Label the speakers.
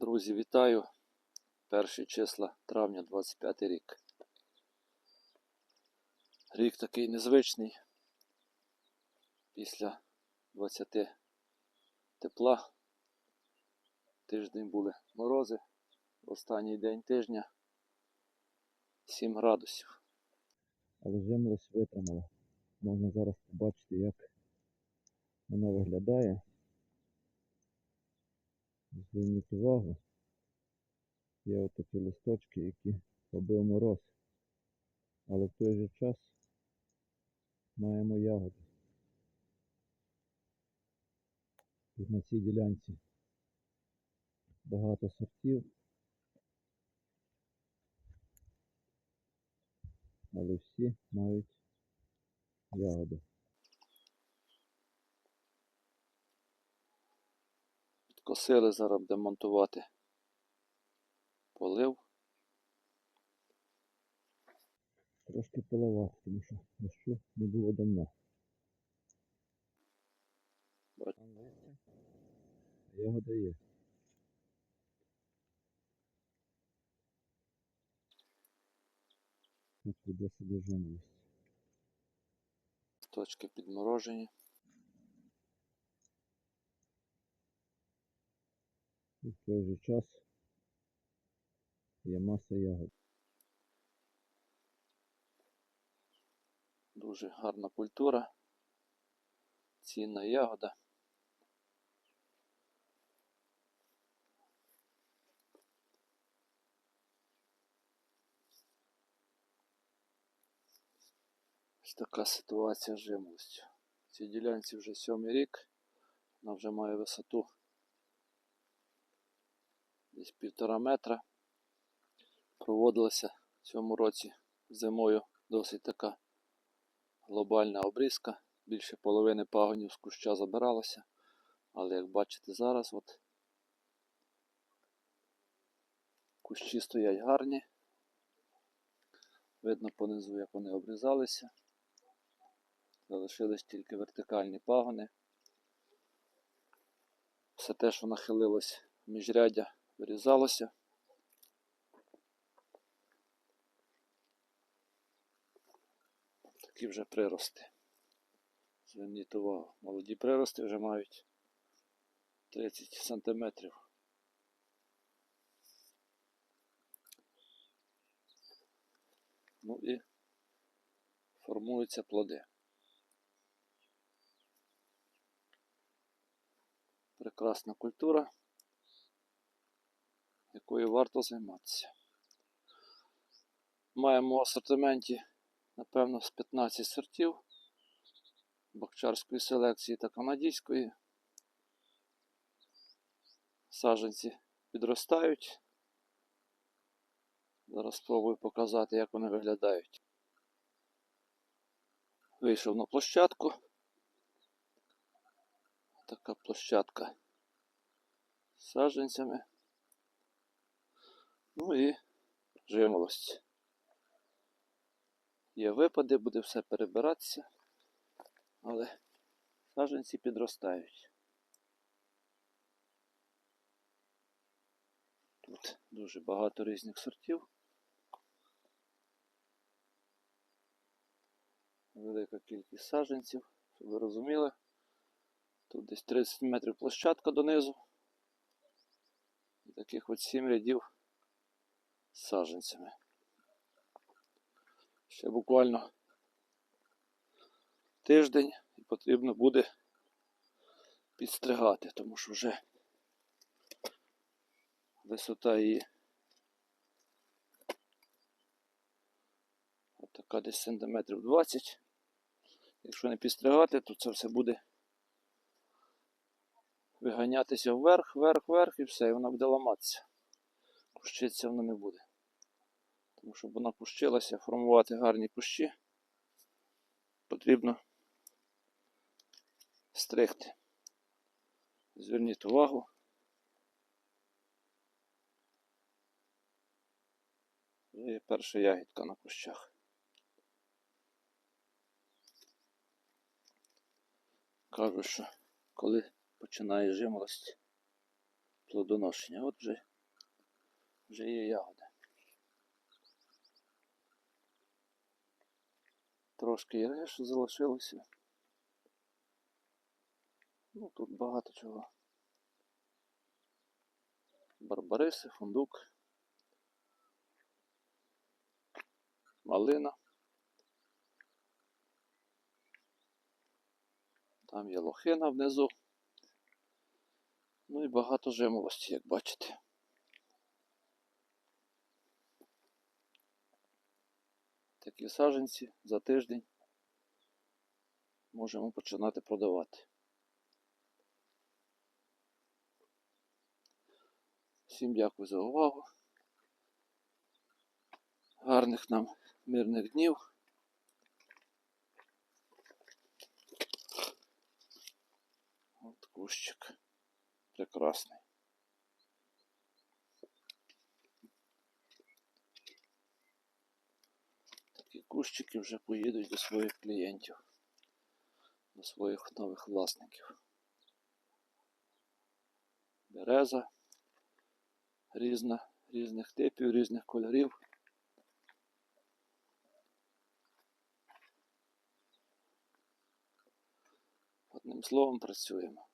Speaker 1: Друзі, вітаю. Перші числа травня 25 рік. Рік такий незвичний. Після 20 тепла. Тиждень були морози. Останній день тижня 7 градусів.
Speaker 2: але жимолость витримала. Можна зараз побачити, як вона виглядає. Зверніть увагу. Є отакі листочки, які побив мороз. Але в той же час маємо ягоди. Тут на цій ділянці багато сортів. Але всі мають ягоди.
Speaker 1: Підкосили, зараз будемо монтувати полив.
Speaker 2: Трошки поливати, тому що дощу не було давно.
Speaker 1: Бач-
Speaker 2: Ягода є. Тут веде себе жимолость.
Speaker 1: Точки підморожені.
Speaker 2: І в той же час є маса ягод.
Speaker 1: Дуже гарна культура. Цінна ягода. Ось така ситуація з жимолостю. Цій ділянці вже сьомий рік. Вона вже має висоту Десь півтора метра. Проводилася в цьому році зимою досить така глобальна обрізка. Більше половини пагонів з куща забиралося. Але як бачите зараз, от кущі стоять гарні. Видно понизу, як вони обрізалися. Залишились тільки вертикальні пагони. Все те, що нахилилось в міжряддя, вирізалося. Такі вже прирости. Зверніть увагу, молоді прирости вже мають 30 сантиметрів. Ну і формуються плоди. Прекрасна культура, якою варто займатися. Маємо в асортименті, напевно, з 15 сортів бокчарської селекції та канадійської. Саджанці підростають. Зараз спробую показати, як вони виглядають. Вийшов на площадку. Така площадка з саджанцями. Ну і жимолость. Є випади, буде все перебиратися, але саджанці підростають. Тут дуже багато різних сортів. Велика кількість саджанців, щоб ви розуміли. Тут десь 30 метрів площадка донизу. І таких от 7 рядів з саджанцями. Ще буквально тиждень і потрібно буде підстригати, тому що вже висота її от така десь сантиметрів 20. Якщо не підстригати, то це все буде виганятися вверх, вверх, вверх і все, і вона буде ламатися. Кущитися вона не буде. Тому щоб вона кущилася, формувати гарні кущі, потрібно стригти. Зверніть увагу. І перша ягідка на кущах. Кажу, що коли починає жимолость, плодоношення. От вже, вже є ягоди. Трошки є що залишилося. Ну, тут багато чого. Барбариси, фундук, малина. Там є лохина внизу. Ну і багато жимолості, як бачите. Такі саженці за тиждень можемо починати продавати. Всім дякую за увагу. Гарних нам мирних днів. От кущик. Прекрасний. Такі кущики вже поїдуть до своїх клієнтів, до своїх нових власників. Береза різна, різних типів, різних кольорів. Одним словом працюємо.